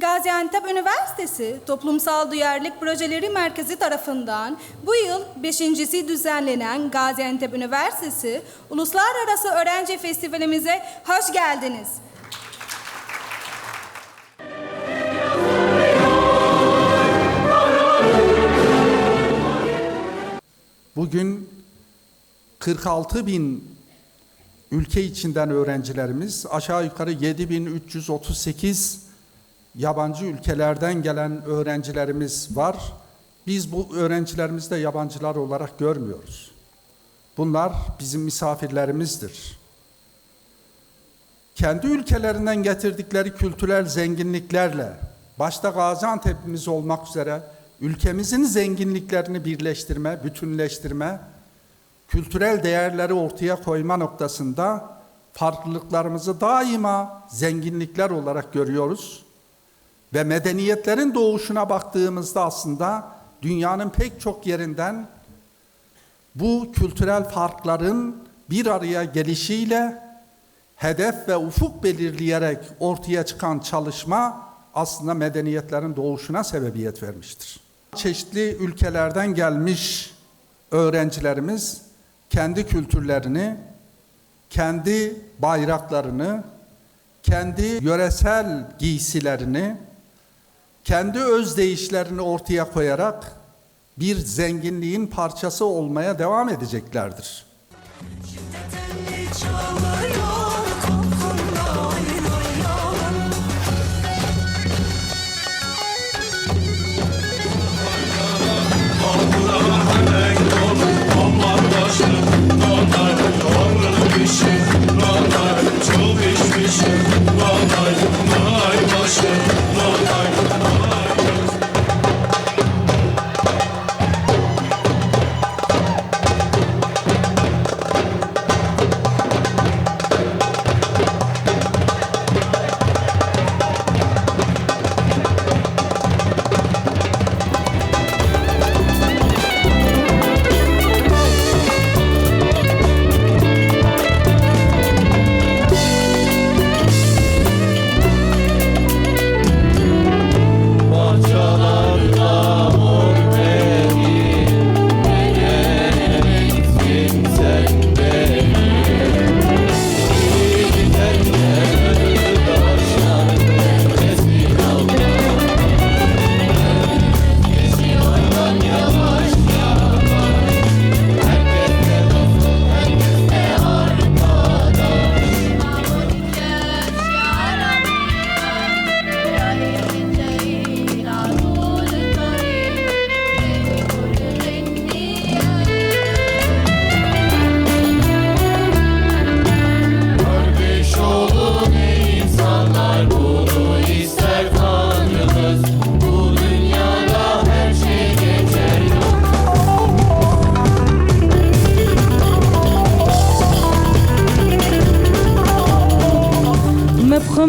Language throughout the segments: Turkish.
Gaziantep Üniversitesi Toplumsal Duyarlılık Projeleri Merkezi tarafından bu yıl beşincisi düzenlenen Gaziantep Üniversitesi Uluslararası Öğrenci Festivalimize hoş geldiniz. Bugün 46 bin ülke içinden öğrencilerimiz, aşağı yukarı 7338 yabancı ülkelerden gelen öğrencilerimiz var. Biz bu öğrencilerimizi de yabancılar olarak görmüyoruz. Bunlar bizim misafirlerimizdir. Kendi ülkelerinden getirdikleri kültürel zenginliklerle, başta Gaziantep'imiz olmak üzere ülkemizin zenginliklerini birleştirme, bütünleştirme, kültürel değerleri ortaya koyma noktasında farklılıklarımızı daima zenginlikler olarak görüyoruz. Ve medeniyetlerin doğuşuna baktığımızda aslında dünyanın pek çok yerinden bu kültürel farkların bir araya gelişiyle hedef ve ufuk belirleyerek ortaya çıkan çalışma aslında medeniyetlerin doğuşuna sebebiyet vermiştir. Çeşitli ülkelerden gelmiş öğrencilerimiz kendi kültürlerini, kendi bayraklarını, kendi yöresel giysilerini, kendi özdeyişlerini ortaya koyarak bir zenginliğin parçası olmaya devam edeceklerdir. Çalıyor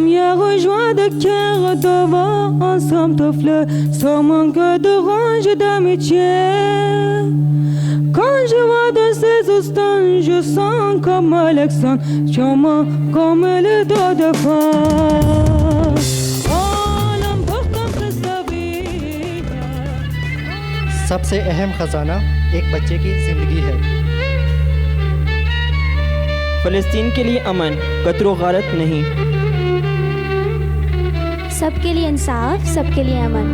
Ma première de cœur de voir ensemble te fleur sans manque de range d'amitié. Quand je vois de ces instants, je sens comme Alexandre, sûrement comme le dos de femme. Oh, l'importance de sa vie. सबसे अहम खजाना एक बच्चे की ज़िंदगी है फ़लस्तीन के लिए अमन कतरो गारत नहीं सबके लिए इंसाफ सबके लिए अमन।